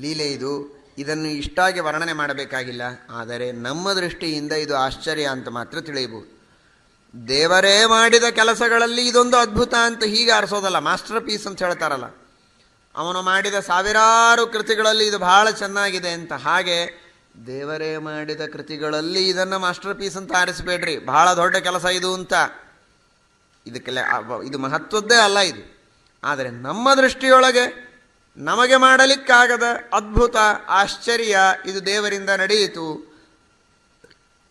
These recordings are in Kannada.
ಲೀಲೆ ಇದು. ಇದನ್ನು ಇಷ್ಟಾಗಿ ವರ್ಣನೆ ಮಾಡಬೇಕಾಗಿಲ್ಲ. ಆದರೆ ನಮ್ಮ ದೃಷ್ಟಿಯಿಂದ ಇದು ಆಶ್ಚರ್ಯ ಅಂತ ಮಾತ್ರ ತಿಳಿಯಬಹುದು. ದೇವರೇ ಮಾಡಿದ ಕೆಲಸಗಳಲ್ಲಿ ಇದೊಂದು ಅದ್ಭುತ ಅಂತ ಹೀಗೆ ಆರಿಸೋದಲ್ಲ, ಮಾಸ್ಟರ್ ಪೀಸ್ ಅಂತ ಹೇಳ್ತಾರಲ್ಲ. ಅವನು ಮಾಡಿದ ಸಾವಿರಾರು ಕೃತಿಗಳಲ್ಲಿ ಇದು ಬಹಳ ಚೆನ್ನಾಗಿದೆ ಅಂತ. ಹಾಗೆ ದೇವರೇ ಮಾಡಿದ ಕೃತಿಗಳಲ್ಲಿ ಇದನ್ನು ಮಾಸ್ಟರ್ ಪೀಸ್ ಅಂತ ಆರಿಸಬೇಡ್ರಿ, ಬಹಳ ದೊಡ್ಡ ಕೆಲಸ ಇದು ಅಂತ. ಇದಕ್ಕೆಲ್ಲ, ಇದು ಮಹತ್ವದ್ದೇ ಅಲ್ಲ ಇದು. ಆದರೆ ನಮ್ಮ ದೃಷ್ಟಿಯೊಳಗೆ ನಮಗೆ ಮಾಡಲಿಕ್ಕಾಗದ ಅದ್ಭುತ ಆಶ್ಚರ್ಯ ಇದು ದೇವರಿಂದ ನಡೆಯಿತು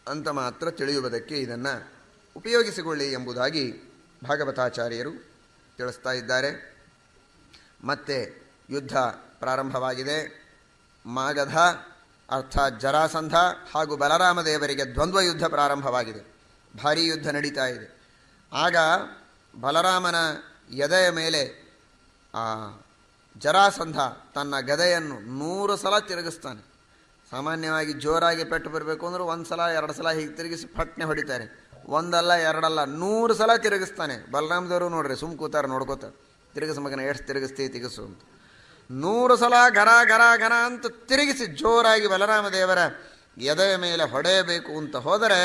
ಅಂತ ಮಾತ್ರ ತಿಳಿಯುವುದಕ್ಕೆ ಇದನ್ನು ಉಪಯೋಗಿಸಿಕೊಳ್ಳಿ ಎಂಬುದಾಗಿ ಭಾಗವತಾಚಾರ್ಯರು ತಿಳಿಸ್ತಾ ಇದ್ದಾರೆ. ಮತ್ತೆ ಯುದ್ಧ ಪ್ರಾರಂಭವಾಗಿದೆ. ಮಾಗಧ, ಅರ್ಥಾತ್ ಜರಾಸಂಧ ಹಾಗೂ ಬಲರಾಮ ದೇವರಿಗೆ ದ್ವಂದ್ವ ಯುದ್ಧ ಪ್ರಾರಂಭವಾಗಿದೆ. ಭಾರೀ ಯುದ್ಧ ನಡೀತಾ ಇದೆ. ಆಗ ಬಲರಾಮನ ಎದೆಯ ಮೇಲೆ ಆ ಜರಾಸಂಧ ತನ್ನ ಗದೆಯನ್ನು ನೂರು ಸಲ ತಿರುಗಿಸ್ತಾನೆ. ಸಾಮಾನ್ಯವಾಗಿ ಜೋರಾಗಿ ಪೆಟ್ಟು ಬರಬೇಕು ಅಂದ್ರೆ ಒಂದು ಸಲ, ಎರಡು ಸಲ ಹೀಗೆ ತಿರುಗಿಸಿ ಫಟ್ನೆ ಹೊಡಿತಾರೆ. ಒಂದಲ್ಲ, ಎರಡಲ್ಲ, ನೂರು ಸಲ ತಿರುಗಿಸ್ತಾನೆ. ಬಲರಾಮದವರು ನೋಡ್ರಿ, ಸುಮ್ ಕೂತಾರೆ, ನೋಡ್ಕೋತಾರೆ. ತಿರುಗಿಸ ಮಗನ ಎಷ್ಟು ತಿರುಗಿಸ್ತೀವಿ ತಿರುಗಿಸು ಅಂತ. ನೂರು ಸಲ ಘರ ಘರ ಘರ ಅಂತ ತಿರುಗಿಸಿ ಜೋರಾಗಿ ಬಲರಾಮ ದೇವರ ಎದೆಯ ಮೇಲೆ ಹೊಡೆಯಬೇಕು ಅಂತ ಹೋದರೆ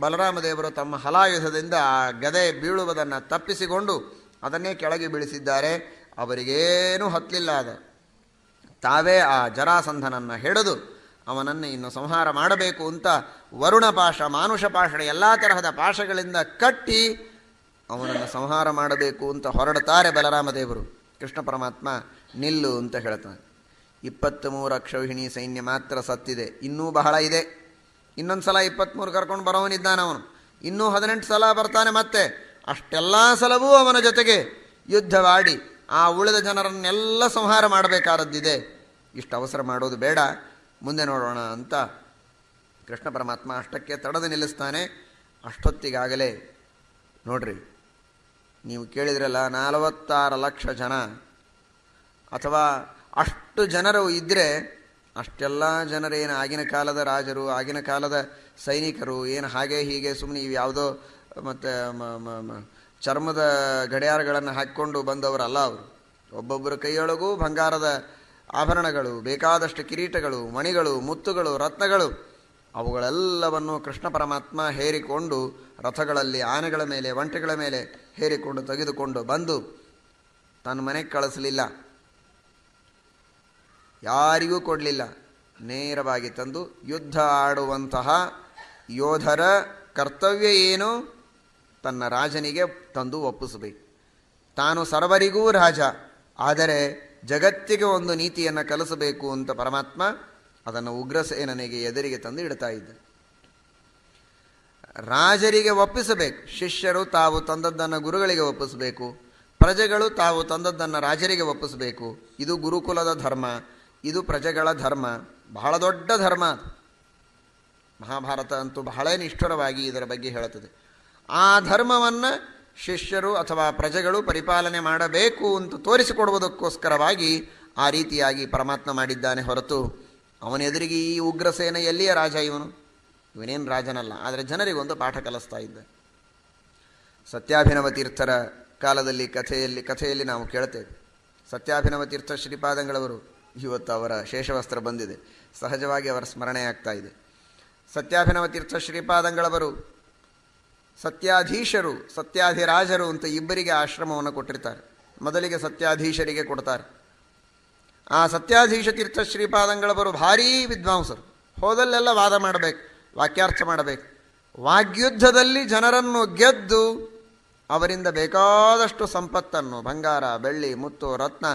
ಬಲರಾಮ ದೇವರು ತಮ್ಮ ಹಲಾಯುಧದಿಂದ ಆ ಗದೆ ಬೀಳುವುದನ್ನು ತಪ್ಪಿಸಿಕೊಂಡು ಅದನ್ನೇ ಕೆಳಗೆ ಬೀಳಿಸಿದ್ದಾರೆ. ಅವರಿಗೇನೂ ಹತ್ತಲಿಲ್ಲ ಅದ ತಾವೇ ಆ ಜರಾಸಂಧನನ್ನು ಹಿಡಿದು ಅವನನ್ನು ಇನ್ನು ಸಂಹಾರ ಮಾಡಬೇಕು ಅಂತ ವರುಣ ಪಾಶ, ಮಾನುಷ ಪಾಷಣ ಎಲ್ಲ ತರಹದ ಪಾಶಗಳಿಂದ ಕಟ್ಟಿ ಅವನನ್ನು ಸಂಹಾರ ಮಾಡಬೇಕು ಅಂತ ಹೊರಡ್ತಾರೆ ಬಲರಾಮದೇವರು. ಕೃಷ್ಣ ಪರಮಾತ್ಮ ನಿಲ್ಲು ಅಂತ ಹೇಳ್ತಾನೆ. ಇಪ್ಪತ್ತ್ಮೂರು ಅಕ್ಷೌಹಿಣಿ ಸೈನ್ಯ ಮಾತ್ರ ಸತ್ತಿದೆ. ಇನ್ನೂ ಬಹಳ ಇದೆ. ಇನ್ನೊಂದು ಸಲ ಇಪ್ಪತ್ತ್ಮೂರು ಕರ್ಕೊಂಡು ಬರೋವನಿದ್ದಾನೆ ಅವನು. ಇನ್ನೂ ಹದಿನೆಂಟು ಸಲ ಬರ್ತಾನೆ ಮತ್ತೆ. ಅಷ್ಟೆಲ್ಲ ಸಲವೂ ಅವನ ಜೊತೆಗೆ ಯುದ್ಧವಾಡಿ ಆ ಉಳಿದ ಜನರನ್ನೆಲ್ಲ ಸಂಹಾರ ಮಾಡಬೇಕಾದದ್ದಿದೆ. ಇಷ್ಟು ಅವಸರ ಮಾಡೋದು ಬೇಡ. ಮುಂದೆ ನೋಡೋಣ ಅಂತ ಕೃಷ್ಣ ಪರಮಾತ್ಮ ಅಷ್ಟಕ್ಕೆ ತಡೆದು ನಿಲ್ಲಿಸ್ತಾನೆ. ಅಷ್ಟೊತ್ತಿಗಾಗಲೇ, ನೋಡ್ರಿ, ನೀವು ಕೇಳಿದ್ರಲ್ಲ, ನಲವತ್ತಾರು ಲಕ್ಷ ಜನ ಅಥವಾ ಅಷ್ಟು ಜನರು ಇದ್ದರೆ ಅಷ್ಟೆಲ್ಲ ಜನರೇನು ಆಗಿನ ಕಾಲದ ರಾಜರು, ಆಗಿನ ಕಾಲದ ಸೈನಿಕರು, ಏನು ಹಾಗೆ ಹೀಗೆ ಸುಮ್ಮನೆ ಇವು ಯಾವುದೋ ಮತ್ತು ಚರ್ಮದ ಗಡಿಯಾರಗಳನ್ನು ಹಾಕಿಕೊಂಡು ಬಂದವರಲ್ಲ ಅವರು. ಒಬ್ಬೊಬ್ಬರ ಕೈಯೊಳಗೂ ಬಂಗಾರದ ಆಭರಣಗಳು, ಬೇಕಾದಷ್ಟು ಕಿರೀಟಗಳು, ಮಣಿಗಳು, ಮುತ್ತುಗಳು, ರತ್ನಗಳು, ಅವುಗಳೆಲ್ಲವನ್ನು ಕೃಷ್ಣ ಪರಮಾತ್ಮ ಹೇರಿಕೊಂಡು ರಥಗಳಲ್ಲಿ ಆನೆಗಳ ಮೇಲೆ, ಒಂಟೆಗಳ ಮೇಲೆ ಹೇರಿಕೊಂಡು ತೆಗೆದುಕೊಂಡು ಬಂದು ತನ್ನ ಮನೆಗೆ ಕಳಿಸಲಿಲ್ಲ. ಯಾರಿಗೂ ಕೊಡಲಿಲ್ಲ. ನೇರವಾಗಿ ತಂದು ಯುದ್ಧ ಆಡುವಂತಹ ಯೋಧರ ಕರ್ತವ್ಯ ಏನು? ತನ್ನ ರಾಜನಿಗೆ ತಂದು ಒಪ್ಪಿಸಬೇಕು. ತಾನು ಸರ್ವರಿಗೂ ರಾಜ, ಆದರೆ ಜಗತ್ತಿಗೆ ಒಂದು ನೀತಿಯನ್ನು ಕಲಿಸಬೇಕು ಅಂತ ಪರಮಾತ್ಮ ಅದನ್ನು ಉಗ್ರಸೇನನಿಗೆ ಎದುರಿಗೆ ತಂದು ಇಡ್ತಾ ಇದ್ದ. ರಾಜರಿಗೆ ಒಪ್ಪಿಸಬೇಕು, ಶಿಷ್ಯರು ತಾವು ತಂದದ್ದನ್ನು ಗುರುಗಳಿಗೆ ಒಪ್ಪಿಸಬೇಕು, ಪ್ರಜೆಗಳು ತಾವು ತಂದದ್ದನ್ನು ರಾಜರಿಗೆ ಒಪ್ಪಿಸಬೇಕು. ಇದು ಗುರುಕುಲದ ಧರ್ಮ, ಇದು ಪ್ರಜೆಗಳ ಧರ್ಮ, ಬಹಳ ದೊಡ್ಡ ಧರ್ಮ. ಮಹಾಭಾರತ ಅಂತೂ ಬಹಳ ನಿಷ್ಠುರವಾಗಿ ಇದರ ಬಗ್ಗೆ ಹೇಳುತ್ತದೆ. ಆ ಧರ್ಮವನ್ನು ಶಿಷ್ಯರು ಅಥವಾ ಪ್ರಜೆಗಳು ಪರಿಪಾಲನೆ ಮಾಡಬೇಕು ಅಂತ ತೋರಿಸಿಕೊಡುವುದಕ್ಕೋಸ್ಕರವಾಗಿ ಆ ರೀತಿಯಾಗಿ ಪರಮಾತ್ಮ ಮಾಡಿದ್ದಾನೆ ಹೊರತು ಅವನ ಎದುರಿಗೆ ಈ ಉಗ್ರಸೇನ ಎಲ್ಲಿಯ ರಾಜ ಇವನು? ಇವನೇನು ರಾಜನಲ್ಲ, ಆದರೆ ಜನರಿಗೊಂದು ಪಾಠ ಕಲಿಸ್ತಾ ಇದ್ದ ಸತ್ಯಾಭಿನವ ತೀರ್ಥರ ಕಾಲದಲ್ಲಿ ಕಥೆಯಲ್ಲಿ ಕಥೆಯಲ್ಲಿ ನಾವು ಕೇಳ್ತೇವೆ. ಸತ್ಯಾಭಿನವ ತೀರ್ಥ ಶ್ರೀಪಾದಂಗಳವರು ಇವತ್ತು ಅವರ ಶೇಷವಸ್ತ್ರ ಬಂದಿದೆ. ಸಹಜವಾಗಿ ಅವರ ಸ್ಮರಣೆ ಆಗ್ತಾ ಇದೆ. ಸತ್ಯಾಭಿನವ ತೀರ್ಥ ಶ್ರೀಪಾದಂಗಳವರು ಸತ್ಯಾಧೀಶರು, ಸತ್ಯಾಧಿರಾಜರು ಅಂತ ಇಬ್ಬರಿಗೆ ಆಶ್ರಮವನ್ನು ಕೊಟ್ಟಿರ್ತಾರೆ. ಮೊದಲಿಗೆ ಸತ್ಯಾಧೀಶರಿಗೆ ಕೊಡ್ತಾರೆ. ಆ ಸತ್ಯಾಧೀಶ ತೀರ್ಥ ಶ್ರೀಪಾದಂಗಳವರು ಭಾರೀ ವಿದ್ವಾಂಸರು. ಹೋದಲ್ಲೆಲ್ಲ ವಾದ ಮಾಡಬೇಕು, ವಾಕ್ಯಾರ್ಥ ಮಾಡಬೇಕು. ವಾಗ್ಯುದ್ಧದಲ್ಲಿ ಜನರನ್ನು ಗೆದ್ದು ಅವರಿಂದ ಬೇಕಾದಷ್ಟು ಸಂಪತ್ತನ್ನು, ಬಂಗಾರ, ಬೆಳ್ಳಿ, ಮುತ್ತು, ರತ್ನ,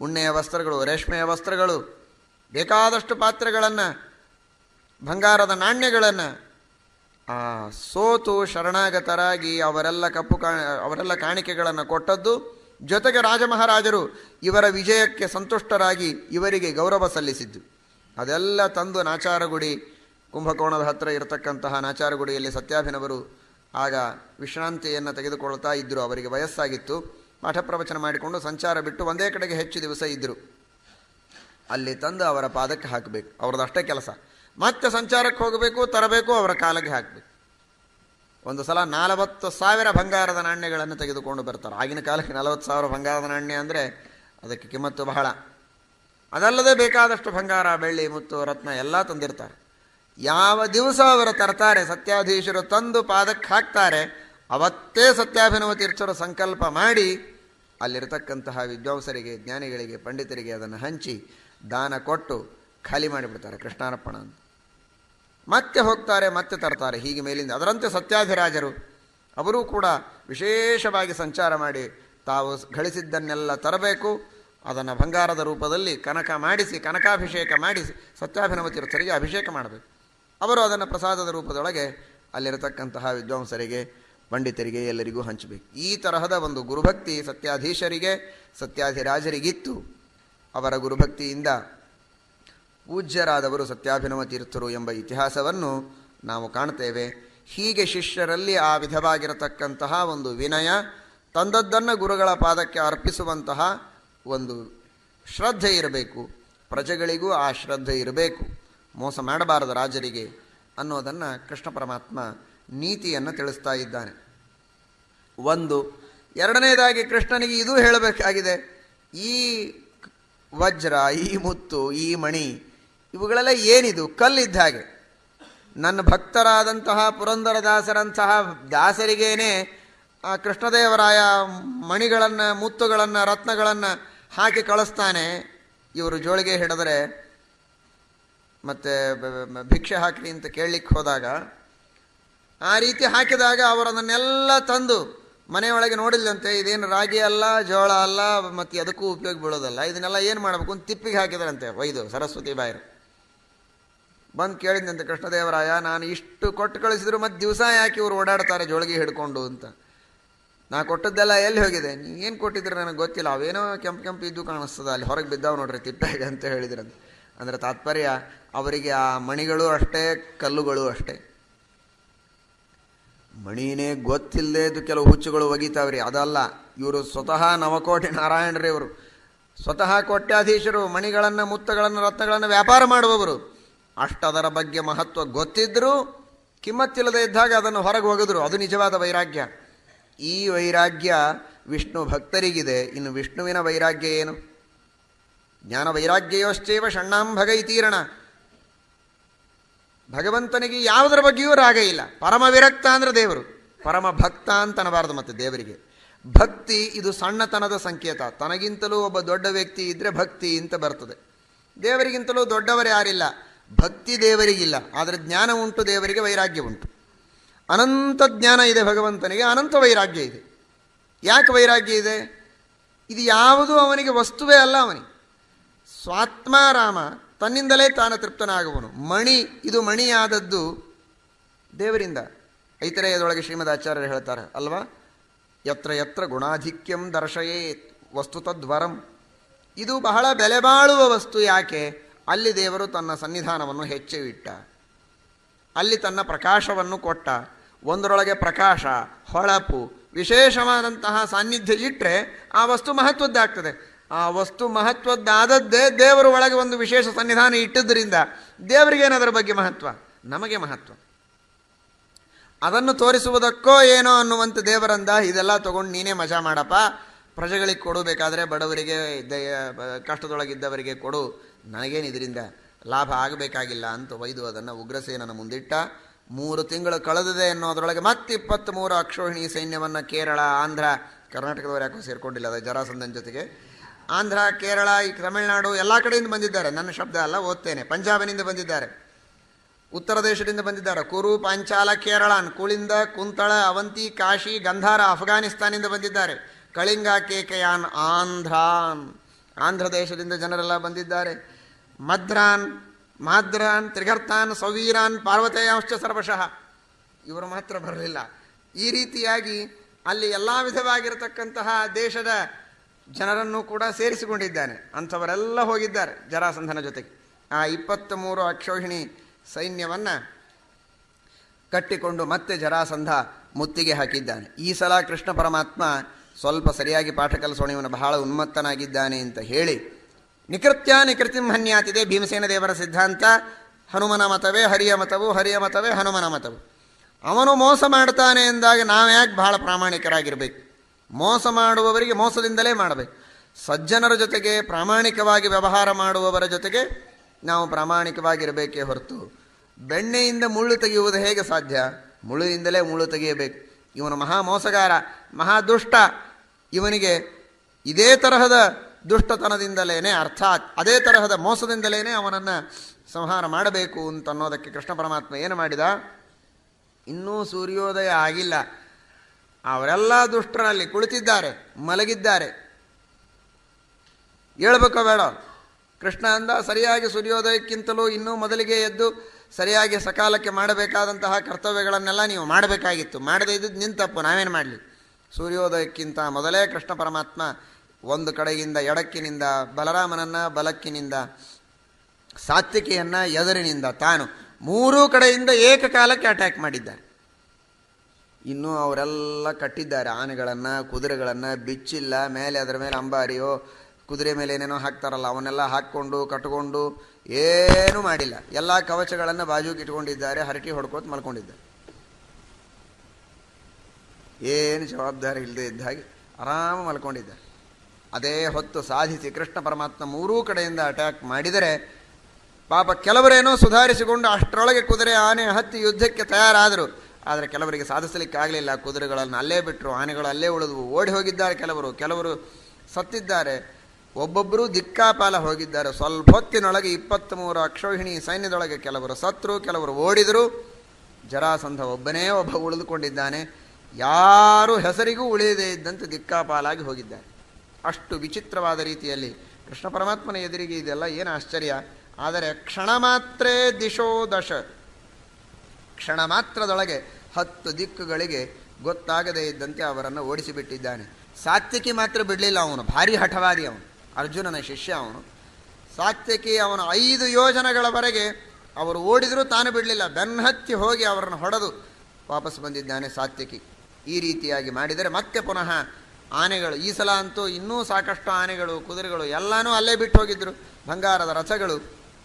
ಉಣ್ಣೆಯ ವಸ್ತ್ರಗಳು, ರೇಷ್ಮೆಯ ವಸ್ತ್ರಗಳು, ಬೇಕಾದಷ್ಟು ಪಾತ್ರೆಗಳನ್ನು, ಬಂಗಾರದ ನಾಣ್ಯಗಳನ್ನು ಆ ಸೋತು ಶರಣಾಗತರಾಗಿ ಅವರೆಲ್ಲ ಕಪ್ಪು ಕಾ, ಅವರೆಲ್ಲ ಕಾಣಿಕೆಗಳನ್ನು ಕೊಟ್ಟದ್ದು, ಜೊತೆಗೆ ರಾಜಮಹಾರಾಜರು ಇವರ ವಿಜಯಕ್ಕೆ ಸಂತುಷ್ಟರಾಗಿ ಇವರಿಗೆ ಗೌರವ ಸಲ್ಲಿಸಿದ್ದು. ಅದೆಲ್ಲ ತಂದು ನಾಚಾರಗುಡಿ, ಕುಂಭಕೋಣದ ಹತ್ತಿರ ಇರತಕ್ಕಂತಹ ನಾಚಾರಗುಡಿಯಲ್ಲಿ ಸತ್ಯಾಭಿನವರು ಆಗ ವಿಶ್ರಾಂತಿಯನ್ನು ತೆಗೆದುಕೊಳ್ತಾ ಇದ್ದರು ಅವರಿಗೆ ವಯಸ್ಸಾಗಿತ್ತು. ಪಾಠ ಪ್ರವಚನ ಮಾಡಿಕೊಂಡು ಸಂಚಾರ ಬಿಟ್ಟು ಒಂದೇ ಕಡೆಗೆ ಹೆಚ್ಚು ದಿವಸ ಇದ್ದರು ಅಲ್ಲಿ ತಂದು ಅವರ ಪಾದಕ್ಕೆ ಹಾಕಬೇಕು. ಅವ್ರದ್ದು ಅಷ್ಟೇ ಕೆಲಸ. ಮತ್ತೆ ಸಂಚಾರಕ್ಕೆ ಹೋಗಬೇಕು, ತರಬೇಕು, ಅವರ ಕಾಲಿಗೆ ಹಾಕಬೇಕು. ಒಂದು ಸಲ ನಲವತ್ತು ಸಾವಿರ ಬಂಗಾರದ ನಾಣ್ಯಗಳನ್ನು ತೆಗೆದುಕೊಂಡು ಬರ್ತಾರೆ. ಆಗಿನ ಕಾಲಕ್ಕೆ ನಲವತ್ತು ಸಾವಿರ ಬಂಗಾರದ ನಾಣ್ಯ ಅಂದರೆ ಅದಕ್ಕೆ ಕಿಮ್ಮತ್ತು ಬಹಳ. ಅದಲ್ಲದೆ ಬೇಕಾದಷ್ಟು ಬಂಗಾರ, ಬೆಳ್ಳಿ, ಮುತ್ತು, ರತ್ನ ಎಲ್ಲ ತಂದಿರ್ತಾರೆ. ಯಾವ ದಿವಸ ಅವರು ತರ್ತಾರೆ, ಸತ್ಯಾಧೀಶರು ತಂದು ಪಾದಕ್ಕೆ ಹಾಕ್ತಾರೆ, ಅವತ್ತೇ ಸತ್ಯಾಭಿನವ ತೀರ್ಥರು ಸಂಕಲ್ಪ ಮಾಡಿ ಅಲ್ಲಿರತಕ್ಕಂತಹ ವಿದ್ವಾಂಸರಿಗೆ, ಜ್ಞಾನಿಗಳಿಗೆ, ಪಂಡಿತರಿಗೆ ಅದನ್ನು ಹಂಚಿ ದಾನ ಕೊಟ್ಟು ಖಾಲಿ ಮಾಡಿಬಿಡ್ತಾರೆ ಕೃಷ್ಣಾರ್ಪಣ ಅಂತ. ಮತ್ತೆ ಹೋಗ್ತಾರೆ, ಮತ್ತೆ ತರ್ತಾರೆ. ಹೀಗೆ ಮೇಲಿಂದ ಅದರಂತೆ ಸತ್ಯಾಧಿರಾಜರು, ಅವರೂ ಕೂಡ ವಿಶೇಷವಾಗಿ ಸಂಚಾರ ಮಾಡಿ ತಾವು ಗಳಿಸಿದ್ದನ್ನೆಲ್ಲ ತರಬೇಕು. ಅದನ್ನು ಬಂಗಾರದ ರೂಪದಲ್ಲಿ ಕನಕ ಮಾಡಿಸಿ, ಕನಕಾಭಿಷೇಕ ಮಾಡಿಸಿ ಸತ್ಯಾಭಿನವ ತೀರ್ಥರಿಗೆ ಅಭಿಷೇಕ ಮಾಡಬೇಕು. ಅವರು ಅದನ್ನು ಪ್ರಸಾದದ ರೂಪದೊಳಗೆ ಅಲ್ಲಿರತಕ್ಕಂತಹ ವಿದ್ವಾಂಸರಿಗೆ, ಪಂಡಿತರಿಗೆ ಎಲ್ಲರಿಗೂ ಹಂಚಬೇಕು. ಈ ತರಹದ ಒಂದು ಗುರುಭಕ್ತಿ ಸತ್ಯಾಧೀಶರಿಗೆ, ಸತ್ಯಾಧಿರಾಜರಿಗಿತ್ತು. ಅವರ ಗುರುಭಕ್ತಿಯಿಂದ ಪೂಜ್ಯರಾದವರು ಸತ್ಯಾಭಿನವ ತೀರ್ಥರು ಎಂಬ ಇತಿಹಾಸವನ್ನು ನಾವು ಕಾಣ್ತೇವೆ ಹೀಗೆ ಶಿಷ್ಯರಲ್ಲಿ ಆ ವಿಧವಾಗಿರತಕ್ಕಂತಹ ಒಂದು ವಿನಯ, ತಂದದ್ದನ್ನು ಗುರುಗಳ ಪಾದಕ್ಕೆ ಅರ್ಪಿಸುವಂತಹ ಒಂದು ಶ್ರದ್ಧೆ ಇರಬೇಕು. ಪ್ರಜೆಗಳಿಗೂ ಆ ಶ್ರದ್ಧೆ ಇರಬೇಕು. ಮೋಸ ಮಾಡಬಾರದು ರಾಜರಿಗೆ ಅನ್ನೋದನ್ನು ಕೃಷ್ಣ ಪರಮಾತ್ಮ ನೀತಿಯನ್ನು ತಿಳಿಸ್ತಾ ಇದ್ದಾನೆ. ಒಂದು, ಎರಡನೇದಾಗಿ ಕೃಷ್ಣನಿಗೆ ಇದು ಹೇಳಬೇಕಾಗಿದೆ. ಈ ವಜ್ರ, ಈ ಮುತ್ತು, ಈ ಮಣಿ ಇವುಗಳೆಲ್ಲ ಏನಿದು? ಕಲ್ಲಿದ್ದ ಹಾಗೆ. ನನ್ನ ಭಕ್ತರಾದಂತಹ ಪುರಂದರದಾಸರಂತಹ ದಾಸರಿಗೇನೆ ಆ ಕೃಷ್ಣದೇವರಾಯ ಮಣಿಗಳನ್ನು, ಮುತ್ತುಗಳನ್ನು, ರತ್ನಗಳನ್ನು ಹಾಕಿ ಕಳಿಸ್ತಾನೆ. ಇವರು ಜೋಳಿಗೆ ಹಿಡಿದ್ರೆ ಮತ್ತು ಭಿಕ್ಷೆ ಹಾಕಲಿ ಅಂತ ಕೇಳಲಿಕ್ಕೆ ಹೋದಾಗ, ಆ ರೀತಿ ಹಾಕಿದಾಗ ಅವರು ಅದನ್ನೆಲ್ಲ ತಂದು ಮನೆಯೊಳಗೆ ನೋಡಿಲ್ಲಂತೆ ಇದೇನು ರಾಗಿ ಅಲ್ಲ, ಜೋಳ ಅಲ್ಲ, ಮತ್ತು ಅದಕ್ಕೂ ಉಪಯೋಗ ಬೀಳೋದಲ್ಲ, ಇದನ್ನೆಲ್ಲ ಏನು ಮಾಡಬೇಕು ಅಂತ ತಿಪ್ಪಿಗೆ ಹಾಕಿದ್ರಂತೆ ವೈದು ಸರಸ್ವತಿ ಬಾಯರು. ಬಂದು ಕೇಳಿದ್ನಂತೆ, ಕೃಷ್ಣದೇವರಾಯ, ನಾನು ಇಷ್ಟು ಕೊಟ್ಟು ಕಳಿಸಿದ್ರು ಮತ್ತು ದಿವಸ ಯಾಕೆ ಇವರು ಓಡಾಡ್ತಾರೆ ಜೋಳಿಗೆ ಹಿಡ್ಕೊಂಡು ಅಂತ. ನಾ ಕೊಟ್ಟದ್ದೆಲ್ಲ ಎಲ್ಲಿ ಹೋಗಿದೆ? ಏನು ಕೊಟ್ಟಿದ್ರೆ ನನಗೆ ಗೊತ್ತಿಲ್ಲ. ಅವೇನೋ ಕೆಂಪು ಕೆಂಪು ಇದ್ದು ಕಾಣಿಸ್ತದ. ಅಲ್ಲಿ ಹೊರಗೆ ಬಿದ್ದಾವೆ ನೋಡ್ರಿ ತಿಟ್ಟಾಗಿ ಅಂತ ಹೇಳಿದ್ರಂತೆ. ಅಂದರೆ ತಾತ್ಪರ್ಯ, ಅವರಿಗೆ ಆ ಮಣಿಗಳು ಅಷ್ಟೇ, ಕಲ್ಲುಗಳು ಅಷ್ಟೇ. ಮಣಿನೇ ಗೊತ್ತಿಲ್ಲದೆ ಇದು ಕೆಲವು ಹುಚ್ಚುಗಳು ಒಗಿತಾವ್ರಿ. ಅದಲ್ಲ, ಇವರು ಸ್ವತಃ ನವಕೋಟಿ ನಾರಾಯಣರೇ ಇವರು. ಸ್ವತಃ ಕೋಟ್ಯಾಧೀಶರು ಮಣಿಗಳನ್ನು, ಮುತ್ತಗಳನ್ನು, ರತ್ನಗಳನ್ನು ವ್ಯಾಪಾರ ಮಾಡುವವರು. ಅಷ್ಟದರ ಬಗ್ಗೆ ಮಹತ್ವ ಗೊತ್ತಿದ್ದರೂ ಕಿಮ್ಮತ್ತಿಲ್ಲದೆ ಇದ್ದಾಗ ಅದನ್ನು ಹೊರಗೆ ಹೋಗಿದ್ರು. ಅದು ನಿಜವಾದ ವೈರಾಗ್ಯ. ಈ ವೈರಾಗ್ಯ ವಿಷ್ಣು ಭಕ್ತರಿಗಿದೆ. ಇನ್ನು ವಿಷ್ಣುವಿನ ವೈರಾಗ್ಯ ಏನು? ಜ್ಞಾನ ವೈರಾಗ್ಯಯೋಶ್ಚೈವ ಷಣ್ಣಾಂಭಗೈತೀರಣ ಭಗವಂತನಿಗೆ ಯಾವುದರ ಬಗ್ಗೆಯೂ ರಾಗ ಇಲ್ಲ. ಪರಮ ವಿರಕ್ತ ಅಂದರೆ ದೇವರು. ಪರಮ ಭಕ್ತ ಅಂತನಬಾರದು ಮತ್ತೆ ದೇವರಿಗೆ. ಭಕ್ತಿ ಇದು ಸಣ್ಣತನದ ಸಂಕೇತ. ತನಗಿಂತಲೂ ಒಬ್ಬ ದೊಡ್ಡ ವ್ಯಕ್ತಿ ಇದ್ದರೆ ಭಕ್ತಿ ಅಂತ ಬರ್ತದೆ. ದೇವರಿಗಿಂತಲೂ ದೊಡ್ಡವರು ಯಾರಿಲ್ಲ. ಭಕ್ತಿ ದೇವರಿಗಿಲ್ಲ, ಆದರೆ ಜ್ಞಾನ ಉಂಟು, ದೇವರಿಗೆ ವೈರಾಗ್ಯ ಉಂಟು. ಅನಂತ ಜ್ಞಾನ ಇದೆ ಭಗವಂತನಿಗೆ, ಅನಂತ ವೈರಾಗ್ಯ ಇದೆ. ಯಾಕೆ ವೈರಾಗ್ಯ ಇದೆ? ಇದು ಯಾವುದೂ ಅವನಿಗೆ ವಸ್ತುವೇ ಅಲ್ಲ ಅವನಿಗೆ. ಸ್ವಾತ್ಮಾರಾಮ ತನ್ನಿಂದಲೇ ತಾನು ತೃಪ್ತನಾಗುವನು. ಮಣಿ, ಇದು ಮಣಿಯಾದದ್ದು ದೇವರಿಂದ. ಐತರೆಯದೊಳಗೆ ಶ್ರೀಮದ್ ಆಚಾರ್ಯರು ಹೇಳ್ತಾರೆ, ಅಲ್ವಾ? ಯತ್ರ ಯತ್ರ ಗುಣಾಧಿಕ್ಯಂ ದರ್ಶಯೇತ್ ವಸ್ತುತದ್ವರಂ ಇದು ಬಹಳ ಬೆಲೆ ಬಾಳುವ ವಸ್ತು ಯಾಕೆ? ಅಲ್ಲಿ ದೇವರು ತನ್ನ ಸನ್ನಿಧಾನವನ್ನು ಹೆಚ್ಚು ಅಲ್ಲಿ ತನ್ನ ಪ್ರಕಾಶವನ್ನು ಕೊಟ್ಟ. ಒಂದರೊಳಗೆ ಪ್ರಕಾಶ, ಹೊಳಪು, ವಿಶೇಷವಾದಂತಹ ಸಾನ್ನಿಧ್ಯ ಇಟ್ಟರೆ ಆ ವಸ್ತು ಮಹತ್ವದ್ದಾಗ್ತದೆ. ಆ ವಸ್ತು ಮಹತ್ವದ್ದಾದದ್ದೇ ದೇವರ ಒಳಗೆ ಒಂದು ವಿಶೇಷ ಸನ್ನಿಧಾನ ಇಟ್ಟಿದ್ದರಿಂದ ದೇವರಿಗೇನದರ ಬಗ್ಗೆ ಮಹತ್ವ? ನಮಗೆ ಮಹತ್ವ. ಅದನ್ನು ತೋರಿಸುವುದಕ್ಕೋ ಏನೋ ಅನ್ನುವಂಥ ದೇವರಂದ, ಇದೆಲ್ಲ ತೊಗೊಂಡು ನೀನೇ ಮಜಾ ಮಾಡಪ್ಪ. ಪ್ರಜೆಗಳಿಗೆ ಕೊಡಬೇಕಾದ್ರೆ ಬಡವರಿಗೆ ದಯ ಕಷ್ಟದೊಳಗಿದ್ದವರಿಗೆ ಕೊಡು. ನನಗೇನು ಇದರಿಂದ ಲಾಭ ಆಗಬೇಕಾಗಿಲ್ಲ ಅಂತ ಒಯ್ದು ಅದನ್ನು ಉಗ್ರಸೇನನ ಮುಂದಿಟ್ಟ. ಮೂರು ತಿಂಗಳು ಕಳೆದಿದೆ ಅನ್ನೋದರೊಳಗೆ ಮತ್ತೆ ಇಪ್ಪತ್ತ್ಮೂರು ಅಕ್ಷೋಹಿಣಿ ಸೈನ್ಯವನ್ನು ಕೇರಳ, ಆಂಧ್ರ, ಕರ್ನಾಟಕದವರು ಯಾಕೋ ಸೇರಿಕೊಂಡಿಲ್ಲ ಅದು ಜರಾಸಂಧನ ಜೊತೆಗೆ. ಆಂಧ್ರ, ಕೇರಳ, ಈ ತಮಿಳುನಾಡು ಎಲ್ಲ ಕಡೆಯಿಂದ ಬಂದಿದ್ದಾರೆ. ನನ್ನ ಶಬ್ದ ಅಲ್ಲ, ಓದ್ತೇನೆ. ಪಂಜಾಬಿನಿಂದ ಬಂದಿದ್ದಾರೆ. ಉತ್ತರ ದೇಶದಿಂದ ಬಂದಿದ್ದಾರೆ. ಕುರು, ಪಾಂಚಾಲ ಕೇರಳ ಕುಳಿಂದ, ಕುಂತಳ, ಅವಂತಿ, ಕಾಶಿ, ಗಂಧಾರ, ಅಫ್ಘಾನಿಸ್ತಾನಿಂದ ಬಂದಿದ್ದಾರೆ. ಕಳಿಂಗ, ಕೇಕಯಾನ್, ಆಂಧ್ರಾನ್. ಆಂಧ್ರ ದೇಶದಿಂದ ಜನರೆಲ್ಲ ಬಂದಿದ್ದಾರೆ. ಮದ್ರಾನ್, ಮಾದ್ರಾನ್, ತ್ರಿಗರ್ತಾನ್, ಸವೀರಾನ್ ಪಾರ್ವತೇಯಾಂಶ ಸರ್ವಶಃ. ಇವರು ಮಾತ್ರ ಬರಲಿಲ್ಲ. ಈ ರೀತಿಯಾಗಿ ಅಲ್ಲಿ ಎಲ್ಲ ವಿಧವಾಗಿರತಕ್ಕಂತಹ ದೇಶದ ಜನರನ್ನು ಕೂಡ ಸೇರಿಸಿಕೊಂಡಿದ್ದಾನೆ. ಅಂಥವರೆಲ್ಲ ಹೋಗಿದ್ದಾರೆ ಜರಾಸಂಧನ ಜೊತೆಗೆ. ಆ ಇಪ್ಪತ್ತ ಮೂರು ಅಕ್ಷೋಹಿಣಿ ಸೈನ್ಯವನ್ನು ಕಟ್ಟಿಕೊಂಡು ಮತ್ತೆ ಜರಾಸಂಧ ಮುತ್ತಿಗೆ ಹಾಕಿದ್ದಾನೆ. ಈ ಸಲ ಕೃಷ್ಣ ಪರಮಾತ್ಮ ಸ್ವಲ್ಪ ಸರಿಯಾಗಿ ಪಾಠ ಕಲಿಸೋಣ ಇವನು ಬಹಳ ಉನ್ಮತ್ತನಾಗಿದ್ದಾನೆ ಅಂತ ಹೇಳಿ, ನಿಕೃತ್ಯ ನಿಕೃತಿಂ ಹನ್ಯಾತಿದೆ ಭೀಮಸೇನ ದೇವರ ಸಿದ್ಧಾಂತ. ಹನುಮನ ಮತವೇ ಹರಿಯ ಮತವು, ಹರಿಯ ಮತವೇ ಹನುಮನ ಮತವು. ಅವನು ಮೋಸ ಮಾಡ್ತಾನೆ ಎಂದಾಗ ನಾವು ಯಾಕೆ ಬಹಳ ಪ್ರಾಮಾಣಿಕರಾಗಿರಬೇಕು? ಮೋಸ ಮಾಡುವವರಿಗೆ ಮೋಸದಿಂದಲೇ ಮಾಡಬೇಕು. ಸಜ್ಜನರ ಜೊತೆಗೆ ಪ್ರಾಮಾಣಿಕವಾಗಿ ವ್ಯವಹಾರ ಮಾಡುವವರ ಜೊತೆಗೆ ನಾವು ಪ್ರಾಮಾಣಿಕವಾಗಿರಬೇಕೇ ಹೊರತು, ಬೆಣ್ಣೆಯಿಂದ ಮುಳ್ಳು ತೆಗೆಯುವುದು ಹೇಗೆ ಸಾಧ್ಯ? ಮುಳ್ಳಿನಿಂದಲೇ ಮುಳ್ಳು ತೆಗೆಯಬೇಕು. ಇವನು ಮಹಾ ಮೋಸಗಾರ, ಮಹಾ ದುಷ್ಟ. ಇವನಿಗೆ ಇದೇ ತರಹದ ದುಷ್ಟತನದಿಂದಲೇ ಅರ್ಥಾತ್ ಅದೇ ತರಹದ ಮೋಸದಿಂದಲೇ ಅವನನ್ನು ಸಂಹಾರ ಮಾಡಬೇಕು ಅಂತ ಅನ್ನೋದಕ್ಕೆ ಕೃಷ್ಣ ಪರಮಾತ್ಮ ಏನು ಮಾಡಿದ? ಇನ್ನೂ ಸೂರ್ಯೋದಯ ಆಗಿಲ್ಲ. ಅವರೆಲ್ಲ ದುಷ್ಟರಲ್ಲಿ ಕುಳಿತಿದ್ದಾರೆ, ಮಲಗಿದ್ದಾರೆ. ಹೇಳ್ಬೇಕೋ ಬೇಡ. ಕೃಷ್ಣ ಅಂದ, ಸರಿಯಾಗಿ ಸೂರ್ಯೋದಯಕ್ಕಿಂತಲೂ ಇನ್ನೂ ಮೊದಲಿಗೆ ಎದ್ದು ಸರಿಯಾಗಿ ಸಕಾಲಕ್ಕೆ ಮಾಡಬೇಕಾದಂತಹ ಕರ್ತವ್ಯಗಳನ್ನೆಲ್ಲ ನೀವು ಮಾಡಬೇಕಾಗಿತ್ತು. ಮಾಡದೇ ಇದ್ದದ್ದು ನಿಂತಪ್ಪು ತಪ್ಪು ನಾವೇನು ಮಾಡಲಿ? ಸೂರ್ಯೋದಯಕ್ಕಿಂತ ಮೊದಲೇ ಕೃಷ್ಣ ಪರಮಾತ್ಮ ಒಂದು ಕಡೆಯಿಂದ ಎಡಕ್ಕಿನಿಂದ ಬಲರಾಮನನ್ನು ಬಲಕ್ಕಿನಿಂದ ಸಾತ್ವಿಕೆಯನ್ನು ಎದುರಿನಿಂದ ತಾನು ಮೂರೂ ಕಡೆಯಿಂದ ಏಕಕಾಲಕ್ಕೆ ಅಟ್ಯಾಕ್ ಮಾಡಿದ್ದಾರೆ. ಇನ್ನೂ ಅವರೆಲ್ಲ ಕಟ್ಟಿದ್ದಾರೆ ಆನೆಗಳನ್ನು, ಕುದುರೆಗಳನ್ನು, ಬಿಚ್ಚಿಲ್ಲ, ಮೇಲೆ ಅದರ ಮೇಲೆ ಅಂಬಾರಿಯೋ, ಕುದುರೆ ಮೇಲೆ ಏನೇನೋ ಹಾಕ್ತಾರಲ್ಲ, ಅವನ್ನೆಲ್ಲ ಹಾಕ್ಕೊಂಡು, ಕಟ್ಕೊಂಡು, ಏನೂ ಮಾಡಿಲ್ಲ. ಎಲ್ಲ ಕವಚಗಳನ್ನು ಬಾಜುಗೆ ಇಟ್ಕೊಂಡಿದ್ದಾರೆ, ಹರಟಿ ಹೊಡ್ಕೋತ ಮಲ್ಕೊಂಡಿದ್ದಾರೆ. ಏನು ಜವಾಬ್ದಾರಿ ಇಲ್ಲದೆ ಇದ್ದ ಹಾಗೆ ಆರಾಮ ಮಲ್ಕೊಂಡಿದ್ದಾರೆ ಅದೇ ಹೊತ್ತು ಸಾಧಿಸಿ ಕೃಷ್ಣ ಪರಮಾತ್ಮ ಮೂರೂ ಕಡೆಯಿಂದ ಅಟ್ಯಾಕ್ ಮಾಡಿದರೆ ಪಾಪ ಕೆಲವರೇನೋ ಸುಧಾರಿಸಿಕೊಂಡು ಅಷ್ಟರೊಳಗೆ ಕುದುರೆ ಆನೆ ಹತ್ತಿ ಯುದ್ಧಕ್ಕೆ ತಯಾರಾದರು. ಆದರೆ ಕೆಲವರಿಗೆ ಸಾಧಿಸಲಿಕ್ಕಾಗಲಿಲ್ಲ. ಕುದುರೆಗಳನ್ನು ಅಲ್ಲೇ ಬಿಟ್ಟರು, ಆನೆಗಳು ಅಲ್ಲೇ ಉಳಿದವು. ಓಡಿ ಹೋಗಿದ್ದಾರೆ ಕೆಲವರು. ಕೆಲವರು ಸತ್ತಿದ್ದಾರೆ. ಒಬ್ಬೊಬ್ಬರು ದಿಕ್ಕಾಪಾಲ ಹೋಗಿದ್ದಾರೆ. ಸ್ವಲ್ಪ ಹೊತ್ತಿನೊಳಗೆ ಇಪ್ಪತ್ತ್ಮೂರು ಅಕ್ಷೋಹಿಣಿ ಸೈನ್ಯದೊಳಗೆ ಕೆಲವರು ಸತ್ರು ಕೆಲವರು ಓಡಿದರು. ಜರಾಸಂಧ ಒಬ್ಬನೇ ಒಬ್ಬ ಉಳಿದುಕೊಂಡಿದ್ದಾನೆ. ಯಾರು ಹೆಸರಿಗೂ ಉಳಿಯದೇ ಇದ್ದಂತೆ ದಿಕ್ಕಾಪಾಲಾಗಿ ಹೋಗಿದ್ದಾರೆ ಅಷ್ಟು ವಿಚಿತ್ರವಾದ ರೀತಿಯಲ್ಲಿ ಕೃಷ್ಣ ಪರಮಾತ್ಮನ ಎದುರಿಗೆ ಇದೆಲ್ಲ ಏನು ಆಶ್ಚರ್ಯ. ಆದರೆ ಕ್ಷಣ ಮಾತ್ರೇ ದಿಶೋ ದಶ. ಕ್ಷಣ ಮಾತ್ರದೊಳಗೆ ಹತ್ತು ದಿಕ್ಕುಗಳಿಗೆ ಗೊತ್ತಾಗದೇ ಇದ್ದಂತೆ ಅವರನ್ನು ಓಡಿಸಿಬಿಟ್ಟಿದ್ದಾನೆ. ಸಾತ್ವಿಕಿ ಮಾತ್ರ ಬಿಡಲಿಲ್ಲ ಅವನು, ಭಾರಿ ಹಠವಾದಿ ಅವನು, ಅರ್ಜುನನ ಶಿಷ್ಯ ಅವನು. ಸಾತ್ವಿಕಿ ಅವನು ಐದು ಯೋಜನೆಗಳವರೆಗೆ ಅವರು ಓಡಿದರೂ ತಾನು ಬಿಡಲಿಲ್ಲ. ಬೆನ್ನಹತ್ತಿ ಹೋಗಿ ಅವರನ್ನು ಹೊಡೆದು ವಾಪಸ್ ಬಂದಿದ್ದಾನೆ ಸಾತ್ವಿಕಿ. ಈ ರೀತಿಯಾಗಿ ಮಾಡಿದರೆ ಮತ್ತೆ ಪುನಃ ಆನೆಗಳು, ಈ ಸಲ ಅಂತೂ ಇನ್ನೂ ಸಾಕಷ್ಟು ಆನೆಗಳು, ಕುದುರೆಗಳು ಎಲ್ಲನೂ ಅಲ್ಲೇ ಬಿಟ್ಟು ಹೋಗಿದ್ದರು ಬಂಗಾರದ ರಥಗಳು,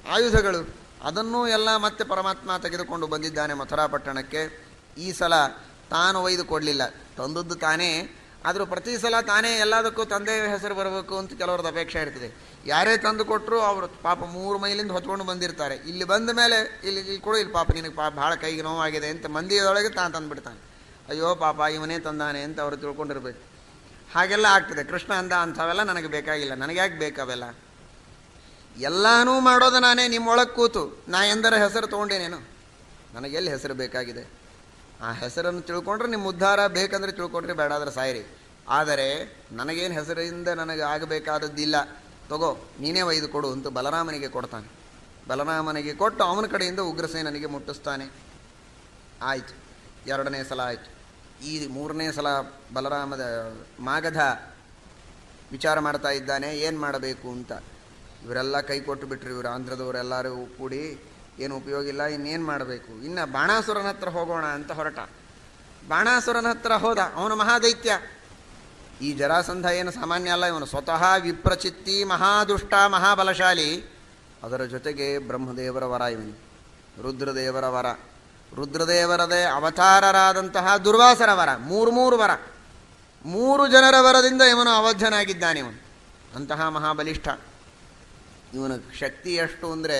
ಆಯುಧಗಳು, ಅದನ್ನೂ ಎಲ್ಲ ಮತ್ತೆ ಪರಮಾತ್ಮ ತೆಗೆದುಕೊಂಡು ಬಂದಿದ್ದಾನೆ ಮಥುರಾಪಟ್ಟಣಕ್ಕೆ. ಈ ಸಲ ತಾನು ಒಯ್ದು ಕೊಡಲಿಲ್ಲ. ತಂದದ್ದು ತಾನೇ. ಆದರೂ ಪ್ರತಿ ಸಲ ತಾನೇ ಎಲ್ಲದಕ್ಕೂ ತಂದೆ ಹೆಸರು ಬರಬೇಕು ಅಂತ ಕೆಲವ್ರದ್ದು ಅಪೇಕ್ಷೆ ಇರ್ತದೆ. ಯಾರೇ ತಂದು ಕೊಟ್ಟರು ಅವರು ಪಾಪ ಮೂರು ಮೈಲಿಂದ ಹೊತ್ಕೊಂಡು ಬಂದಿರ್ತಾರೆ. ಇಲ್ಲಿ ಬಂದ ಮೇಲೆ ಇಲ್ಲಿ ಇಲ್ಲಿ ಕೊಡು, ಇಲ್ಲಿ ಪಾಪ ನಿನಗೆ ಪಾಪ ಭಾಳ ಕೈಗೆ ನೋವಾಗಿದೆ ಅಂತ ಮಂದಿಯೊಳಗೆ ತಾನು ತಂದುಬಿಡ್ತಾನೆ. ಅಯ್ಯೋ ಪಾಪ, ಇವನೇ ತಂದಾನೆ ಅಂತ ಅವರು ತಿಳ್ಕೊಂಡಿರ್ಬೇಕು. ಹಾಗೆಲ್ಲ ಆಗ್ತದೆ. ಕೃಷ್ಣ ಅಂದ, ಅಂಥವೆಲ್ಲ ನನಗೆ ಬೇಕಾಗಿಲ್ಲ. ನನಗೆ ಯಾಕೆ ಬೇಕಾವೆಲ್ಲ ಎಲ್ಲನೂ ಮಾಡೋದು ನಾನೇ ನಿಮ್ಮೊಳಗೆ ಕೂತು. ನಾ ಎಂದರ ಹೆಸರು ತೊಗೊಂಡೇನೇನು ನನಗೆಲ್ಲಿ ಹೆಸರು ಬೇಕಾಗಿದೆ? ಆ ಹೆಸರನ್ನು ತಿಳ್ಕೊಂಡ್ರೆ ನಿಮ್ಮ ಉದ್ಧಾರ, ಬೇಕಂದ್ರೆ ತಿಳ್ಕೊಂಡ್ರೆ, ಬೇಡ ಆದರೆ ಸಾಯಿರಿ. ಆದರೆ ನನಗೇನು ಹೆಸರಿಂದ ನನಗೆ ಆಗಬೇಕಾದದ್ದಿಲ್ಲ. ತಗೋ, ನೀನೇ ಒಯ್ದು ಕೊಡು ಅಂತ ಬಲರಾಮನಿಗೆ ಕೊಡ್ತಾನೆ. ಬಲರಾಮನಿಗೆ ಕೊಟ್ಟು ಅವನ ಕಡೆಯಿಂದ ಉಗ್ರಸೇನನಿಗೆ ಮುಟ್ಟಿಸ್ತಾನೆ. ಆಯಿತು. ಎರಡನೇ ಸಲ ಆಯಿತು. ಈ ಮೂರನೇ ಸಲ ಬಲರಾಮದ ಮಾಗಧ ವಿಚಾರ ಮಾಡ್ತಾ ಇದ್ದಾನೆ, ಏನು ಮಾಡಬೇಕು ಅಂತ. ಇವರೆಲ್ಲ ಕೈ ಕೊಟ್ಟು ಬಿಟ್ರು, ಇವರು ಆಂಧ್ರದವರೆಲ್ಲರೂ ಕೂಡಿ, ಏನು ಉಪಯೋಗ ಇಲ್ಲ, ಇನ್ನೇನು ಮಾಡಬೇಕು? ಇನ್ನು ಬಾಣಾಸುರನ ಹತ್ರ ಹೋಗೋಣ ಅಂತ ಹೊರಟ. ಬಾಣಾಸುರನ ಹತ್ರ ಹೋದ, ಅವನು ಮಹಾದೈತ್ಯ. ಈ ಜರಾಸಂಧ ಏನು ಸಾಮಾನ್ಯ ಅಲ್ಲ, ಇವನು ಸ್ವತಃ ವಿಪ್ರಚಿತ್ತಿ, ಮಹಾದುಷ್ಟ, ಮಹಾಬಲಶಾಲಿ. ಅದರ ಜೊತೆಗೆ ಬ್ರಹ್ಮದೇವರ ವರ ಇವನು, ರುದ್ರದೇವರ ವರ. ರುದ್ರದೇವರದೇ ಅವತಾರರಾದಂತಹ ದುರ್ವಾಸರ ವರ ಮೂರು ಮೂರು ವರ. ಮೂರು ಜನರ ವರದಿಂದ ಇವನು ಅವಧ್ಯನಾಗಿದ್ದಾನೆ ಇವನು. ಅಂತಹ ಮಹಾಬಲಿಷ್ಠ. ಇವನ ಶಕ್ತಿ ಎಷ್ಟು ಅಂದರೆ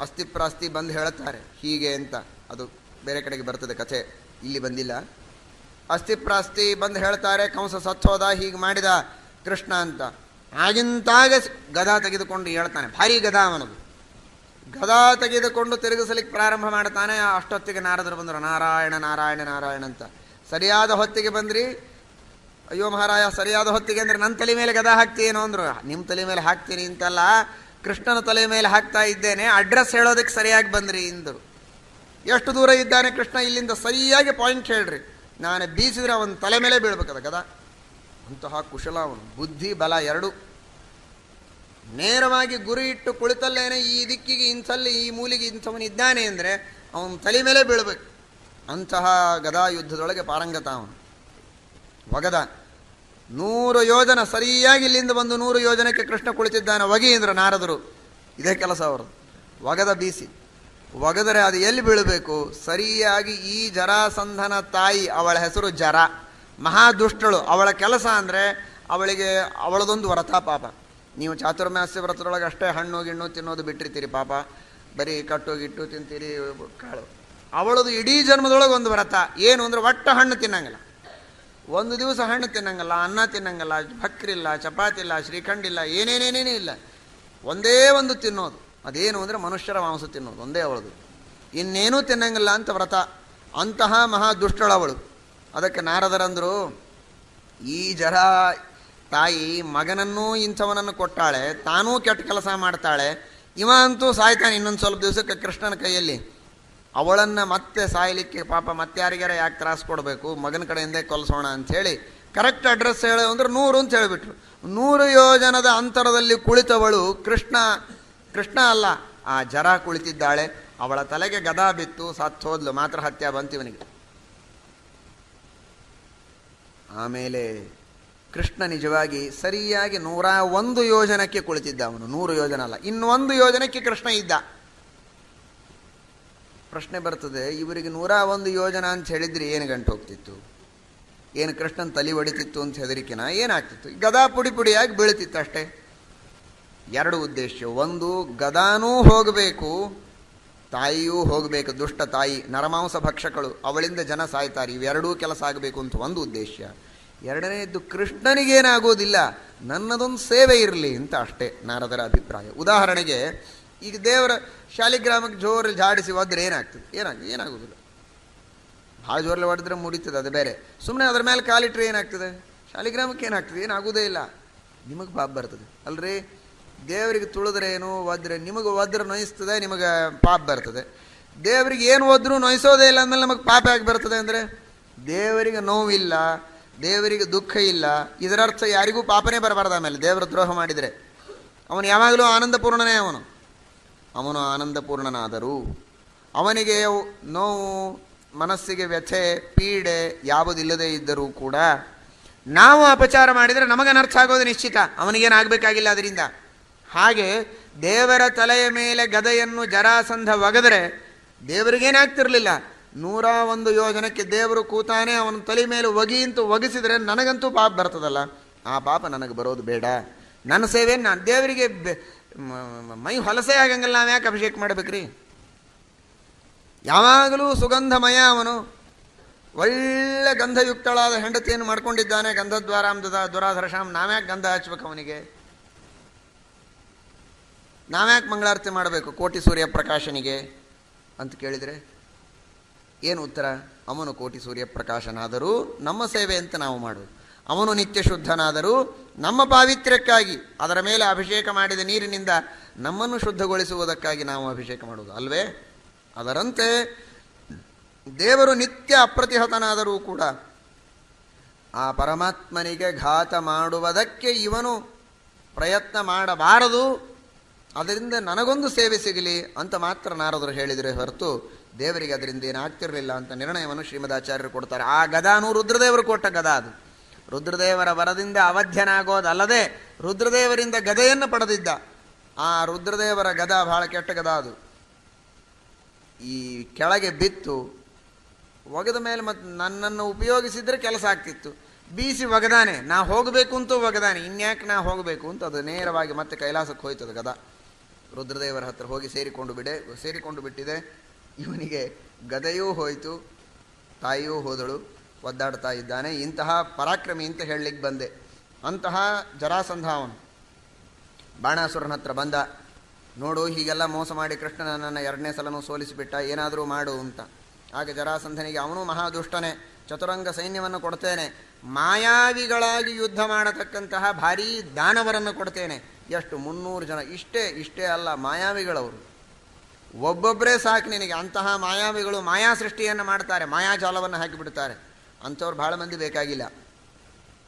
ಅಸ್ಥಿಪ್ರಾಸ್ತಿ ಬಂದು ಹೇಳುತ್ತಾರೆ, ಹೀಗೆ ಅಂತ. ಅದು ಬೇರೆ ಕಡೆಗೆ ಬರ್ತದೆ ಕಥೆ, ಇಲ್ಲಿ ಬಂದಿಲ್ಲ. ಅಸ್ಥಿಪ್ರಾಸ್ತಿ ಬಂದು ಹೇಳ್ತಾರೆ, ಕಂಸ ಸತ್ತೋದ, ಹೀಗೆ ಮಾಡಿದ ಕೃಷ್ಣ ಅಂತ. ಆಗಿಂತಾಗ ಗದಾ ತೆಗೆದುಕೊಂಡು ಹೇಳ್ತಾನೆ, ಭಾರಿ ಗದಾ ಅವನದು. ಗದಾ ತೆಗೆದುಕೊಂಡು ತಿರುಗಿಸಲಿಕ್ಕೆ ಪ್ರಾರಂಭ ಮಾಡ್ತಾನೆ, ಅಷ್ಟೊತ್ತಿಗೆ ನಾರದರು ಬಂದರು, ನಾರಾಯಣ ನಾರಾಯಣ ನಾರಾಯಣ ಅಂತ. ಸರಿಯಾದ ಹೊತ್ತಿಗೆ ಬಂದ್ರಿ? ಅಯ್ಯೋ ಮಹಾರಾಯ, ಸರಿಯಾದ ಹೊತ್ತಿಗೆ ಅಂದರೆ ನನ್ನ ತಲೆ ಮೇಲೆ ಗದಾ ಹಾಕ್ತೀನೋ ಅಂದರು. ನಿಮ್ಮ ತಲೆ ಮೇಲೆ ಹಾಕ್ತೀನಿ ಅಂತಲ್ಲ, ಕೃಷ್ಣನ ತಲೆ ಮೇಲೆ ಹಾಕ್ತಾ ಇದ್ದೇನೆ, ಅಡ್ರೆಸ್ ಹೇಳೋದಕ್ಕೆ ಸರಿಯಾಗಿ ಬಂದ್ರಿ ಇಂದರು ಎಷ್ಟು ದೂರ ಇದ್ದಾನೆ ಕೃಷ್ಣ? ಇಲ್ಲಿಂದ ಸರಿಯಾಗಿ ಪಾಯಿಂಟ್ ಹೇಳ್ರಿ. ನಾನು ಬೀಸಿದ್ರೆ ಅವನ ತಲೆ ಮೇಲೆ ಬೀಳ್ಬೇಕದ ಗದಾ. ಅಂತಹ ಕುಶಲ ಅವನು. ಬುದ್ಧಿ, ಬಲ ಎರಡು. ನೇರವಾಗಿ ಗುರಿ ಇಟ್ಟು ಕುಳಿತಲ್ಲೇನೆ ಈ ದಿಕ್ಕಿಗೆ ಇಂಥಲ್ಲಿ ಈ ಮೂಲಿಗೆ ಇಂಥವನಿದ್ದಾನೆ ಅಂದರೆ ಅವನ ತಲೆ ಮೇಲೆ ಬೀಳಬೇಕು. ಅಂತಹ ಗದಾ ಯುದ್ಧದೊಳಗೆ ಪಾರಂಗತ ಅವನು. ಒಗದ ನೂರು ಯೋಜನ ಸರಿಯಾಗಿ ಇಲ್ಲಿಂದ ಬಂದು ನೂರು ಯೋಜನಕ್ಕೆ ಕೃಷ್ಣ ಕುಳಿತಿದ್ದಾನೆ ಒಗಿ ಅಂದ್ರೆ ನಾರದರು. ಇದೇ ಕೆಲಸ ಅವರು ಒಗದ ಬೀಸಿ. ಒಗದರೆ ಅದು ಎಲ್ಲಿ ಬೀಳಬೇಕು? ಸರಿಯಾಗಿ ಈ ಜರಾಸಂಧನ ತಾಯಿ, ಅವಳ ಹೆಸರು ಜರ. ಮಹಾದುಷ್ಟಳು. ಅವಳ ಕೆಲಸ ಅಂದರೆ ಅವಳಿಗೆ ಅವಳದೊಂದು ವ್ರತ ಪಾಪ ನೀವು ಚಾತುರ್ಮಾಸ್ಯ ವ್ರತದೊಳಗೆ ಅಷ್ಟೇ ಹಣ್ಣು ಗಿಣ್ಣು ತಿನ್ನೋದು ಬಿಟ್ಟಿರ್ತೀರಿ ಪಾಪ. ಬರೀ ಕಟ್ಟು ಗಿಟ್ಟು ತಿಂತೀರಿ, ಕಾಳು. ಅವಳದು ಇಡೀ ಜನ್ಮದೊಳಗೆ ಒಂದು ವ್ರತ. ಏನು ಅಂದ್ರೆ ಒಟ್ಟು ಹಣ್ಣು ತಿನ್ನಂಗಿಲ್ಲ. ಒಂದು ದಿವಸ ಹಣ್ಣು ತಿನ್ನಂಗಲ್ಲ, ಅನ್ನ ತಿನ್ನಂಗಲ್ಲ ಭಕ್ರಿಲ್ಲ ಚಪಾತಿ ಇಲ್ಲ ಶ್ರೀಖಂಡ್ ಇಲ್ಲ ಏನೇನೇನೇನೂ ಇಲ್ಲ. ಒಂದೇ ಒಂದು ತಿನ್ನೋದು. ಅದೇನು ಅಂದರೆ ಮನುಷ್ಯರ ಮಾಂಸ ತಿನ್ನೋದು, ಒಂದೇ ಅವಳದು. ಇನ್ನೇನೂ ತಿನ್ನಂಗಿಲ್ಲ ಅಂತ ವ್ರತ. ಅಂತಹ ಮಹಾ ದುಷ್ಟಳವಳು. ಅದಕ್ಕೆ ನಾರದರಂದರು, ಈ ಜರ ತಾಯಿ ಮಗನನ್ನೂ ಇಂಥವನನ್ನು ಕೊಟ್ಟಾಳೆ, ತಾನೂ ಕೆಟ್ಟ ಕೆಲಸ ಮಾಡ್ತಾಳೆ ಇವ ಅಂತೂ ಸಾಯ್ತಾನೆ ಇನ್ನೊಂದು ಸ್ವಲ್ಪ ದಿವಸಕ್ಕೆ ಕೃಷ್ಣನ ಕೈಯಲ್ಲಿ. ಅವಳನ್ನು ಮತ್ತೆ ಸಾಯಲಿಕ್ಕೆ ಪಾಪ ಮತ್ತೆ ಯಾರಿಗಾರ ಯಾಕೆ ತ್ರಾಸ ಕೊಡಬೇಕು, ಮಗನ ಕಡೆಯಿಂದ ಕೊಲ್ಸೋಣ ಅಂಥೇಳಿ ಕರೆಕ್ಟ್ ಅಡ್ರೆಸ್ ಹೇಳು ಅಂದ್ರೆ ನೂರು ಅಂತ ಹೇಳಿಬಿಟ್ರು. ನೂರು ಯೋಜನದ ಅಂತರದಲ್ಲಿ ಕುಳಿತವಳು ಕೃಷ್ಣ ಕೃಷ್ಣ ಅಲ್ಲ, ಆ ಜರ ಕುಳಿತಿದ್ದಾಳೆ, ಅವಳ ತಲೆಗೆ ಗದಾ ಬಿತ್ತು ಸತ್ತು ಹೋದ್ಲು, ಮಾತ್ರ ಹತ್ಯೆ ಬಂತಿವನಿಗೆ ಆಮೇಲೆ ಕೃಷ್ಣ ನಿಜವಾಗಿ ಸರಿಯಾಗಿ ನೂರ ಒಂದು ಯೋಜನಕ್ಕೆ ಕುಳಿತಿದ್ದ ಅವನು. ನೂರು ಯೋಜನ ಅಲ್ಲ. ಇನ್ನೊಂದು ಯೋಜನಕ್ಕೆ ಕೃಷ್ಣ ಇದ್ದ. ಪ್ರಶ್ನೆ ಬರ್ತದೆ, ಇವರಿಗೆ ನೂರ ಒಂದು ಯೋಜನ ಅಂತ ಹೇಳಿದ್ರೆ ಏನು ಗಂಟು ಹೋಗ್ತಿತ್ತು? ಏನು ಕೃಷ್ಣನ ತಲೆ ಹೊಡಿತಿತ್ತು ಅಂತ ಹೆದರಿಕೆನ? ಏನಾಗ್ತಿತ್ತು? ಗದಾ ಪುಡಿ ಪುಡಿಯಾಗಿ ಬೀಳ್ತಿತ್ತು ಅಷ್ಟೇ. ಎರಡು ಉದ್ದೇಶ ಒಂದು, ಗದಾನೂ ಹೋಗಬೇಕು, ತಾಯಿಯೂ ಹೋಗಬೇಕು, ದುಷ್ಟ ತಾಯಿ, ನರಮಾಂಸ ಭಕ್ಷಕಳು, ಅವಳಿಂದ ಜನ ಸಾಯ್ತಾರೆ, ಇವೆರಡೂ ಕೆಲಸ ಆಗಬೇಕು ಅಂತ ಒಂದು ಉದ್ದೇಶ ಎರಡನೇದ್ದು ಕೃಷ್ಣನಿಗೇನಾಗೋದಿಲ್ಲ, ನನ್ನದೊಂದು ಸೇವೆ ಇರಲಿ ಅಂತ ಅಷ್ಟೇ ನಾರದರ ಅಭಿಪ್ರಾಯ. ಉದಾಹರಣೆಗೆ, ಈಗ ದೇವರ ಶಾಲಿಗ್ರಾಮಕ್ಕೆ ಜೋರಲ್ಲಿ ಜಾಡಿಸಿ ಹೋದ್ರೆ ಏನಾಗ್ತದೆ? ಏನಾಗ್ತದೆ? ಏನಾಗೋದಿಲ್ಲ. ಭಾಳ ಜೋರಲ್ಲಿ ಹೊಡೆದ್ರೆ ಮುಡಿತದೆ ಅದು ಬೇರೆ. ಸುಮ್ಮನೆ ಅದ್ರ ಮೇಲೆ ಕಾಲಿಟ್ರೆ ಏನಾಗ್ತದೆ? ಶಾಲಿಗ್ರಾಮಕ್ಕೆ ಏನಾಗ್ತದೆ? ಏನಾಗೋದೇ ಇಲ್ಲ. ನಿಮಗೆ ಪಾಪ ಬರ್ತದೆ. ಅಲ್ರಿ? ದೇವರಿಗೆ ತುಳಿದ್ರೆ ಏನು ಒದ್ರೆ, ನಿಮಗೆ ಒದ್ರೆ ನೋಯಿಸ್ತದೆ, ನಿಮಗೆ ಪಾಪ ಬರ್ತದೆ. ದೇವರಿಗೆ ಏನು ಒದ್ರೂ ನೋಯಿಸೋದೇ ಇಲ್ಲ ಅಂದಮೇಲೆ ನಮಗೆ ಪಾಪ ಯಾಕೆ ಬರ್ತದೆ ಅಂದರೆ, ದೇವರಿಗೆ ನೋವಿಲ್ಲ. ದೇವರಿಗೆ ದುಃಖ ಇಲ್ಲ. ಇದರರ್ಥ ಯಾರಿಗೂ ಪಾಪನೇ ಬರಬಾರ್ದು ಆಮೇಲೆ. ದೇವರ ದ್ರೋಹ ಮಾಡಿದರೆ. ಅವನು ಯಾವಾಗಲೂ ಆನಂದಪೂರ್ಣನೇ ಅವನು. ಅವನು ಆನಂದಪೂರ್ಣನಾದರೂ ಅವನಿಗೆ ನೋವು, ಮನಸ್ಸಿಗೆ ವ್ಯಥೆ, ಪೀಡೆ ಯಾವುದಿಲ್ಲದೇ ಇದ್ದರೂ ಕೂಡ ನಾವು ಅಪಚಾರ ಮಾಡಿದರೆ ನಮಗೆ ಆಗೋದು ನಿಶ್ಚಿತ. ಅವನಿಗೇನಾಗಬೇಕಾಗಿಲ್ಲ ಅದರಿಂದ. ಹಾಗೆ ದೇವರ ತಲೆಯ ಮೇಲೆ ಗದೆಯನ್ನು ಜರಾಸಂಧ ಒಗೆದರೆ ದೇವರಿಗೇನಾಗ್ತಿರ್ಲಿಲ್ಲ. ನೂರ ಒಂದು ಯೋಜನಕ್ಕೆ ದೇವರು ಕೂತಾನೆ ಅವನ ತಲೆ ಮೇಲೆ ಒಗಿ ಅಂತ ಒಗಿಸಿದರೆ ನನಗಂತೂ ಪಾಪ ಬರ್ತದಲ್ಲ? ಆ ಪಾಪ ನನಗೆ ಬರೋದು ಬೇಡ. ನನ್ನ ಸೇವೆ ನಾನು ದೇವರಿಗೆ ಮ- ಹೊಲಸೆ ಆಗಂಗಿಲ್ಲ, ನಾವು ಯಾಕೆ ಅಭಿಷೇಕ ಮಾಡಬೇಕ್ರಿ? ಯಾವಾಗಲೂ ಸುಗಂಧಮಯ ಅವನು. ಒಳ್ಳೆ ಗಂಧಯುಕ್ತಳಾದ ಹೆಂಡತಿಯನ್ನು ಮಾಡ್ಕೊಂಡಿದ್ದಾನೆ ಗಂಧದ್ವಾರಾಮ್ ದುರಾಧರ್ಷಾಮ್ ನಾವ್ಯಾಕೆ ಗಂಧ ಹಚ್ಬೇಕು ಅವನಿಗೆ? ನಾವ್ಯಾಕೆ ಮಂಗಳಾರತಿ ಮಾಡಬೇಕು ಕೋಟಿ ಸೂರ್ಯ ಪ್ರಕಾಶನಿಗೆ ಅಂತ ಕೇಳಿದರೆ? ಏನು ಉತ್ತರ? ಅವನು ಕೋಟಿ ಸೂರ್ಯ ಪ್ರಕಾಶನಾದರೂ ನಮ್ಮ ಸೇವೆ ಅಂತ ನಾವು ಮಾಡೋದು ಅವನು ನಿತ್ಯ ಶುದ್ಧನಾದರೂ ನಮ್ಮ ಪಾವಿತ್ರ್ಯಕ್ಕಾಗಿ, ಅದರ ಮೇಲೆ ಅಭಿಷೇಕ ಮಾಡಿದ ನೀರಿನಿಂದ ನಮ್ಮನ್ನು ಶುದ್ಧಗೊಳಿಸುವುದಕ್ಕಾಗಿ ನಾವು ಅಭಿಷೇಕ ಮಾಡುವುದು, ಅಲ್ವೇ? ಅದರಂತೆ ದೇವರು ನಿತ್ಯ ಅಪ್ರತಿಹತನಾದರೂ ಕೂಡ ಆ ಪರಮಾತ್ಮನಿಗೆ ಘಾತ ಮಾಡುವುದಕ್ಕೆ ಇವನು ಪ್ರಯತ್ನ ಮಾಡಬಾರದು. ಅದರಿಂದ ನನಗೊಂದು ಸೇವೆ ಸಿಗಲಿ ಅಂತ ಮಾತ್ರ ನಾರದರು ಹೇಳಿದರೆ ಹೊರತು ದೇವರಿಗೆ ಅದರಿಂದ ಏನಾಗ್ತಿರಲಿಲ್ಲ ಅಂತ ನಿರ್ಣಯವನ್ನು ಶ್ರೀಮದಾಚಾರ್ಯರು ಕೊಡ್ತಾರೆ. ಆ ಗದಾನು ರುದ್ರದೇವರು ಕೊಟ್ಟ ಗದ ಅದು. ರುದ್ರದೇವರ ವರದಿಂದ ಅವಧ್ಯನಾಗೋದಲ್ಲದೆ ರುದ್ರದೇವರಿಂದ ಗದೆಯನ್ನು ಪಡೆದಿದ್ದ. ಆ ರುದ್ರದೇವರ ಗದ ಬಹಳ ಕೆಟ್ಟ ಗದ ಅದು. ಈ ಕೆಳಗೆ ಬಿತ್ತು. ಒಗೆದ ಮೇಲೆ ಮತ್ತು ನನ್ನನ್ನು ಉಪಯೋಗಿಸಿದರೆ ಕೆಲಸ ಆಗ್ತಿತ್ತು. ಬೀಸಿ ಒಗದಾನೆ. ನಾ ಹೋಗಬೇಕು ಅಂತೂ ಒಗದಾನೆ. ಇನ್ಯಾಕೆ ನಾ ಹೋಗಬೇಕು ಅಂತ ಅದು ನೇರವಾಗಿ ಮತ್ತೆ ಕೈಲಾಸಕ್ಕೆ ಹೋಯ್ತದ ಗದ. ರುದ್ರದೇವರ ಹತ್ರ ಹೋಗಿ ಸೇರಿಕೊಂಡು ಬಿಡೆ, ಸೇರಿಕೊಂಡು ಬಿಟ್ಟಿದೆ. ಇವನಿಗೆ ಗದೆಯೂ ಹೋಯಿತು, ತಾಯಿಯೂ ಹೋದಳು, ಒದ್ದಾಡ್ತಾ ಇದ್ದಾನೆ. ಇಂತಹ ಪರಾಕ್ರಮಿ ಅಂತ ಹೇಳಲಿಕ್ಕೆ ಬಂದೆ. ಅಂತಹ ಜರಾಸಂಧ ಅವನು. ಬಾಣಾಸುರನ ಹತ್ರ ಬಂದ, ನೋಡು, ಹೀಗೆಲ್ಲ ಮೋಸ ಮಾಡಿ ಕೃಷ್ಣನ ನನ್ನ ಎರಡನೇ ಸಲನೂ ಸೋಲಿಸಿಬಿಟ್ಟ, ಏನಾದರೂ ಮಾಡು ಅಂತ. ಆಗ ಜರಾಸಂಧನಿಗೆ, ಅವನು ಮಹಾದುಷ್ಟನೇ, ಚತುರಂಗ ಸೈನ್ಯವನ್ನು ಕೊಡ್ತೇನೆ, ಮಾಯಾವಿಗಳಾಗಿ ಯುದ್ಧ ಮಾಡತಕ್ಕಂತಹ ಭಾರೀ ದಾನವರನ್ನು ಕೊಡ್ತೇನೆ. ಎಷ್ಟು ಮುನ್ನೂರು ಜನ, ಇಷ್ಟೇ ಇಷ್ಟೇ ಅಲ್ಲ, ಮಾಯಾವಿಗಳವರು. ಒಬ್ಬೊಬ್ಬರೇ ಸಾಕು ನಿನಗೆ. ಅಂತಹ ಮಾಯಾವಿಗಳು ಮಾಯಾ ಸೃಷ್ಟಿಯನ್ನು ಮಾಡ್ತಾರೆ ಮಾಯಾಜಾಲವನ್ನು ಹಾಕಿಬಿಡ್ತಾರೆ. ಅಂಥವ್ರು ಭಾಳ ಮಂದಿ ಬೇಕಾಗಿಲ್ಲ.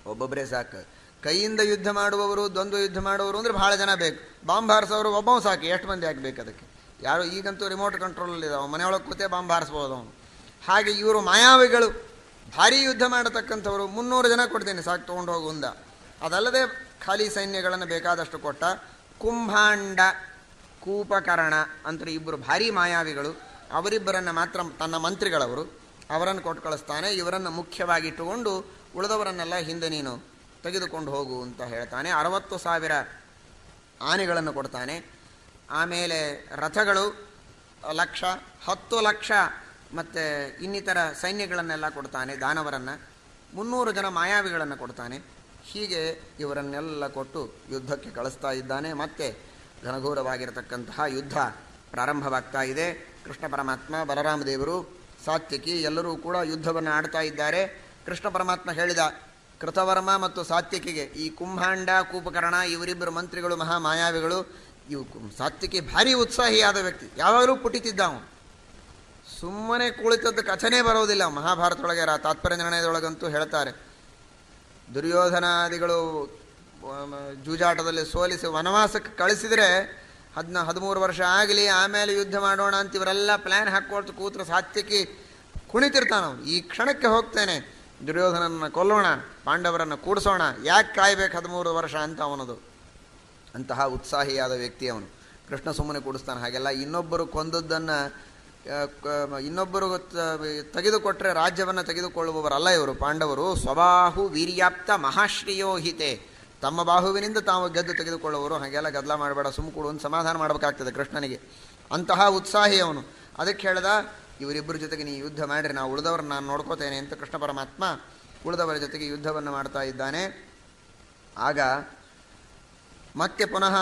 ಒಬ್ಬೊಬ್ಬರೇ ಸಾಕು. ಕೈಯಿಂದ ಯುದ್ಧ ಮಾಡುವವರು, ದ್ವಂದ್ವ ಯುದ್ಧ ಮಾಡುವವರು ಅಂದರೆ ಭಾಳ ಜನ ಬೇಕು. ಬಾಂಬ್ ಹಾರಿಸೋರು ಒಬ್ಬ ಸಾಕು, ಎಷ್ಟು ಮಂದಿ ಆಗಬೇಕು ಅದಕ್ಕೆ? ಯಾರು ಈಗಂತೂ ರಿಮೋಟ್ ಕಂಟ್ರೋಲಲ್ಲಿ ಇದಾವೆ. ಮನೆಯೊಳಗೆ ಕೂತೇ ಬಾಂಬ್ ಹಾರಿಸ್ಬೋದು ಅವನು. ಹಾಗೆ ಇವರು ಮಾಯಾವಿಗಳು, ಭಾರೀ ಯುದ್ಧ ಮಾಡತಕ್ಕಂಥವರು, ಮುನ್ನೂರು ಜನ ಕೊಡ್ತೇನೆ, ಸಾಕು, ತೊಗೊಂಡು ಹೋಗುಂದ ಅದಲ್ಲದೆ ಖಾಲಿ ಸೈನ್ಯಗಳನ್ನು ಬೇಕಾದಷ್ಟು ಕೊಟ್ಟ ಕುಂಭಾಂಡ. ಕೂಪಕರ್ಣ ಅಂತ ಇಬ್ಬರು ಭಾರಿ ಮಾಯಾವಿಗಳು. ಅವರಿಬ್ಬರನ್ನು ಮಾತ್ರ ತನ್ನ ಮಂತ್ರಿಗಳವರು. ಅವರನ್ನು ಕೊಟ್ಟು ಕಳಿಸ್ತಾನೆ. ಇವರನ್ನು ಮುಖ್ಯವಾಗಿಟ್ಟುಕೊಂಡು ಉಳಿದವರನ್ನೆಲ್ಲ ಹಿಂದೆ ನೀನು ತೆಗೆದುಕೊಂಡು ಹೋಗು ಅಂತ ಹೇಳ್ತಾನೆ. ಅರವತ್ತು ಸಾವಿರ ಆನೆಗಳನ್ನು ಕೊಡ್ತಾನೆ. ಆಮೇಲೆ ರಥಗಳು ಲಕ್ಷ, ಹತ್ತು ಲಕ್ಷ ಮತ್ತು ಇನ್ನಿತರ ಸೈನ್ಯಗಳನ್ನೆಲ್ಲ ಕೊಡ್ತಾನೆ ದಾನವರನ್ನು. ಮುನ್ನೂರು ಜನ ಮಾಯಾವಿಗಳನ್ನು ಕೊಡ್ತಾನೆ. ಹೀಗೆ ಇವರನ್ನೆಲ್ಲ ಕೊಟ್ಟು ಯುದ್ಧಕ್ಕೆ ಕಳಿಸ್ತಾ ಇದ್ದಾನೆ. ಮತ್ತೆ ಘನಘೋರವಾಗಿರತಕ್ಕಂತಹ ಯುದ್ಧ ಪ್ರಾರಂಭವಾಗ್ತಾ ಇದೆ. ಕೃಷ್ಣ ಪರಮಾತ್ಮ ಬಲರಾಮ ದೇವರು ಸಾತ್ಯಕಿ ಎಲ್ಲರೂ ಕೂಡ ಯುದ್ಧವನ್ನು ಆಡ್ತಾ ಇದ್ದಾರೆ. ಕೃಷ್ಣ ಪರಮಾತ್ಮ ಹೇಳಿದ ಕೃತವರ್ಮ ಮತ್ತು ಸಾತ್ಯಕಿಗೆ ಈ ಕುಂಭಾಂಡ, ಕೂಪಕರ್ಣ, ಇವರಿಬ್ಬರು ಮಂತ್ರಿಗಳು ಮಹಾ ಮಾಯಾವಿಗಳು ಇವು ಸಾತ್ಯಕಿ ಭಾರಿ ಉತ್ಸಾಹಿಯಾದ ವ್ಯಕ್ತಿ. ಯಾವಾಗಲೂ ಪುಟಿತಿದ್ದ ಅವನು. ಸುಮ್ಮನೆ ಕುಳಿತದ್ದು ಕಥನೆ ಬರೋದಿಲ್ಲ. ಮಹಾಭಾರತದೊಳಗೆ ತಾತ್ಪರ್ಯ ನಿರ್ಣಯದೊಳಗಂತೂ ಹೇಳ್ತಾರೆ. ದುರ್ಯೋಧನಾದಿಗಳು ಜೂಜಾಟದಲ್ಲಿ ಸೋಲಿಸಿ ವನವಾಸಕ್ಕೆ ಕಳಿಸಿದರೆ ಹದಿನ, ಹದಿಮೂರು ವರ್ಷ ಆಗಲಿ, ಆಮೇಲೆ ಯುದ್ಧ ಮಾಡೋಣ ಅಂತ ಇವರೆಲ್ಲ ಪ್ಲ್ಯಾನ್ ಹಾಕ್ಕೊಳ್ತು ಕೂತ್ರ ಸಾತ್ಯಕಿ ಕುಣಿತಿರ್ತಾನ ಅವನು. ಈ ಕ್ಷಣಕ್ಕೆ ಹೋಗ್ತೇನೆ. ದುರ್ಯೋಧನನ್ನು ಕೊಲ್ಲೋಣ, ಪಾಂಡವರನ್ನು ಕೂಡಿಸೋಣ. ಯಾಕೆ ಕಾಯ್ಬೇಕು ಹದಿಮೂರು ವರ್ಷ ಅಂತ ಅವನದು. ಅಂತಹ ಉತ್ಸಾಹಿಯಾದ ವ್ಯಕ್ತಿ ಅವನು. ಕೃಷ್ಣ ಸುಮ್ಮನೆ ಕೂಡಿಸ್ತಾನೆ. ಹಾಗೆಲ್ಲ ಇನ್ನೊಬ್ಬರು ಕೊಂದದ್ದನ್ನು ಇನ್ನೊಬ್ಬರು ತೆಗೆದುಕೊಟ್ರೆ ರಾಜ್ಯವನ್ನು ತೆಗೆದುಕೊಳ್ಳುವವರಲ್ಲ ಇವರು. ಪಾಂಡವರು ಸ್ವಬಾಹು ವೀರ್ಯಾಪ್ತ ಮಹಾಶ್ರೀಯೋಹಿತೆ ತಮ್ಮ ಬಾಹುವಿನಿಂದ ತಾವು ಗೆದ್ದು ತೆಗೆದುಕೊಳ್ಳುವರು. ಹಾಗೆಲ್ಲ ಗದ್ದಲ ಮಾಡಬೇಡ ಸುಮ್ಮ ಕೊಡು ಅಂತ ಸಮಾಧಾನ ಮಾಡಬೇಕಾಗ್ತದೆ ಕೃಷ್ಣನಿಗೆ. ಅಂತಹ ಉತ್ಸಾಹಿ ಅವನು. ಅದಕ್ಕೆ ಹೇಳ್ದ, ಇವರಿಬ್ಬರ ಜೊತೆಗೆ ನೀ ಯುದ್ಧ ಮಾಡಿರಿ, ನಾವು ಉಳಿದವ್ರನ್ನ ನಾನು ನೋಡ್ಕೋತೇನೆ ಅಂತ ಕೃಷ್ಣ ಪರಮಾತ್ಮ ಉಳಿದವರ ಜೊತೆಗೆ ಯುದ್ಧವನ್ನು ಮಾಡ್ತಾ ಇದ್ದಾನೆ. ಆಗ ಮತ್ತೆ ಪುನಃ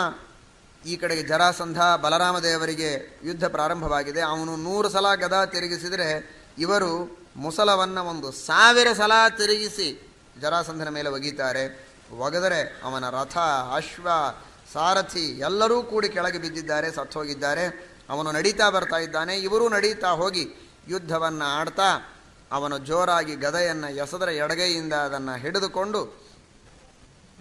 ಈ ಕಡೆಗೆ ಜರಾಸಂಧ ಬಲರಾಮದೇವರಿಗೆ ಯುದ್ಧ ಪ್ರಾರಂಭವಾಗಿದೆ. ಅವನು ನೂರು ಸಲ ಗದಾ ತಿರುಗಿಸಿದರೆ ಇವರು ಮುಸಲವನ್ನು ಒಂದು ಸಾವಿರ ಸಲ ತಿರುಗಿಸಿ ಜರಾಸಂಧನ ಮೇಲೆ ಒಗೀತಾರೆ. ಒಗೆದರೆ ಅವನ ರಥ, ಅಶ್ವ, ಸಾರಥಿ ಎಲ್ಲರೂ ಕೂಡಿ ಕೆಳಗೆ ಬಿದ್ದಿದ್ದಾರೆ, ಸತ್ತೋಗಿದ್ದಾರೆ. ಅವನು ನಡೀತಾ ಬರ್ತಾ ಇದ್ದಾನೆ. ಇವರೂ ನಡೀತಾ ಹೋಗಿ ಯುದ್ಧವನ್ನು ಆಡ್ತಾ ಅವನು ಜೋರಾಗಿ ಗದೆಯನ್ನು ಎಸೆದರೆ ಎಡಗೈಯಿಂದ ಅದನ್ನು ಹಿಡಿದುಕೊಂಡು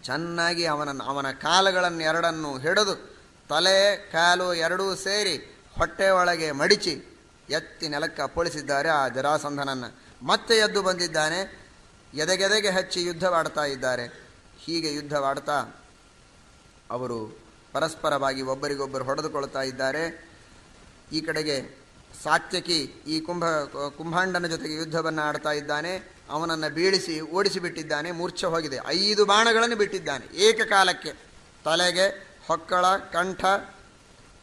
ಚೆನ್ನಾಗಿ ಅವನ ಅವನ ಕಾಲುಗಳನ್ನು ಎರಡನ್ನು ಹಿಡಿದು ತಲೆ, ಕಾಲು ಎರಡೂ ಸೇರಿ ಹೊಟ್ಟೆ ಒಳಗೆ ಮಡಿಚಿ ಎತ್ತಿ ನೆಲಕ್ಕೆ ಅಪ್ಪಳಿಸಿದ್ದಾರೆ ಆ ಜರಾಸಂಧನನ್ನು. ಮತ್ತೆ ಎದ್ದು ಬಂದಿದ್ದಾನೆ. ಎದೆಗೆದೆಗೆ ಹಚ್ಚಿ ಯುದ್ಧವಾಡ್ತಾ ಇದ್ದಾರೆ. ಹೀಗೆ ಯುದ್ಧವಾಡ್ತಾ ಅವರು ಪರಸ್ಪರವಾಗಿ ಒಬ್ಬರಿಗೊಬ್ಬರು ಹೊಡೆದುಕೊಳ್ತಾ ಇದ್ದಾರೆ. ಈ ಕಡೆಗೆ ಸಾತ್ಯಕಿ ಈ ಕುಂಭ, ಕುಂಭಾಂಡನ ಜೊತೆಗೆ ಯುದ್ಧವನ್ನು ಆಡ್ತಾ ಇದ್ದಾನೆ. ಅವನನ್ನು ಬೀಳಿಸಿ ಓಡಿಸಿಬಿಟ್ಟಿದ್ದಾನೆ ಮೂರ್ಛೆ ಹೋಗಿದೆ. ಐದು ಬಾಣಗಳನ್ನು ಬಿಟ್ಟಿದ್ದಾನೆ ಏಕಕಾಲಕ್ಕೆ. ತಲೆಗೆ ಹೊಕ್ಕಳ, ಕಂಠ,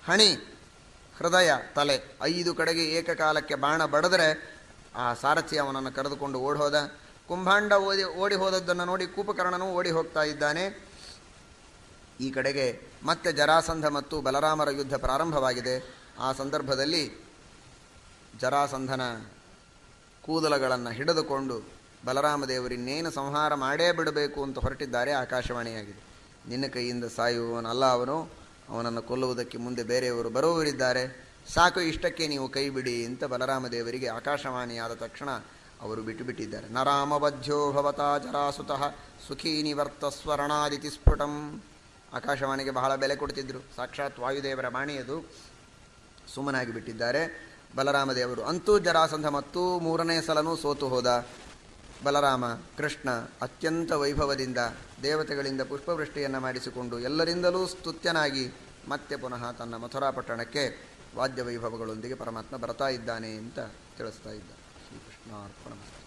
ಹಣಿ, ಹೃದಯ, ತಲೆ. ಐದು ಕಡೆಗೆ ಏಕಕಾಲಕ್ಕೆ ಬಾಣ ಬಡಿದ್ರೆ ಆ ಸಾರಥಿ ಅವನನ್ನು ಕರೆದುಕೊಂಡು ಓಡಿ ಹೋದ. ಕುಂಭಾಂಡ ಓದಿ ಓಡಿ ಹೋದದ್ದನ್ನು ನೋಡಿ ಕೂಪಕರ್ಣನೂ ಓಡಿ ಹೋಗ್ತಾ ಇದ್ದಾನೆ. ಈ ಕಡೆಗೆ ಮತ್ತೆ ಜರಾಸಂಧ ಮತ್ತು ಬಲರಾಮರ ಯುದ್ಧ ಪ್ರಾರಂಭವಾಗಿದೆ. ಆ ಸಂದರ್ಭದಲ್ಲಿ ಜರಾಸಂಧನ ಕೂದಲಗಳನ್ನು ಹಿಡಿದುಕೊಂಡು ಬಲರಾಮ ದೇವರಿನ್ನೇನು ಸಂಹಾರ ಮಾಡೇ ಬಿಡಬೇಕು ಅಂತ ಹೊರಟಿದ್ದಾರೆ ಆಕಾಶವಾಣಿಯಾಗಿದೆ. ನಿನ್ನ ಕೈಯಿಂದ ಸಾಯುವವನಲ್ಲ ಅವನು. ಅವನನ್ನು ಕೊಲ್ಲುವುದಕ್ಕೆ ಮುಂದೆ ಬೇರೆಯವರು ಬರುವವರಿದ್ದಾರೆ. ಸಾಕು ಇಷ್ಟಕ್ಕೆ ನೀವು ಕೈ ಬಿಡಿ ಅಂತ ಬಲರಾಮ ದೇವರಿಗೆ ಆಕಾಶವಾಣಿಯಾದ ತಕ್ಷಣ ಅವರು ಬಿಟ್ಟು ಬಿಟ್ಟಿದ್ದಾರೆ. ನರಾಮಬದ್ಧೋ ಭವತಾ ಜರಾಸುತಃ ಸುಖೀ ನಿವರ್ತಸ್ವರಣಾದಿತಿ ಸ್ಫುಟಂ. ಆಕಾಶವಾಣಿಗೆ ಬಹಳ ಬೆಲೆ ಕೊಡ್ತಿದ್ರು. ಸಾಕ್ಷಾತ್ ವಾಯುದೇವರ ಬಾಣಿಯದು ಸುಮ್ಮನಾಗಿ ಬಿಟ್ಟಿದ್ದಾರೆ. ಬಲರಾಮದೇವರು ಅಂತೂ ಜರಾಸಂಧ ಮತ್ತು ಮೂರನೇ ಸಲನೂ ಸೋತು ಹೋದ. ಬಲರಾಮ, ಕೃಷ್ಣ ಅತ್ಯಂತ ವೈಭವದಿಂದ ದೇವತೆಗಳಿಂದ ಪುಷ್ಪವೃಷ್ಟಿಯನ್ನು ಮಾಡಿಸಿಕೊಂಡು ಎಲ್ಲರಿಂದಲೂ ಸ್ತುತ್ಯನಾಗಿ ಮತ್ತೆ ಪುನಃ ತನ್ನ ಮಥುರಾ ಪಟ್ಟಣಕ್ಕೆ ವಾದ್ಯ ವೈಭವಗಳೊಂದಿಗೆ ಪರಮಾತ್ಮ ಬರ್ತಾ ಇದ್ದಾನೆ ಅಂತ ತಿಳಿಸ್ತಾ ಇದ್ದ No, no ponemos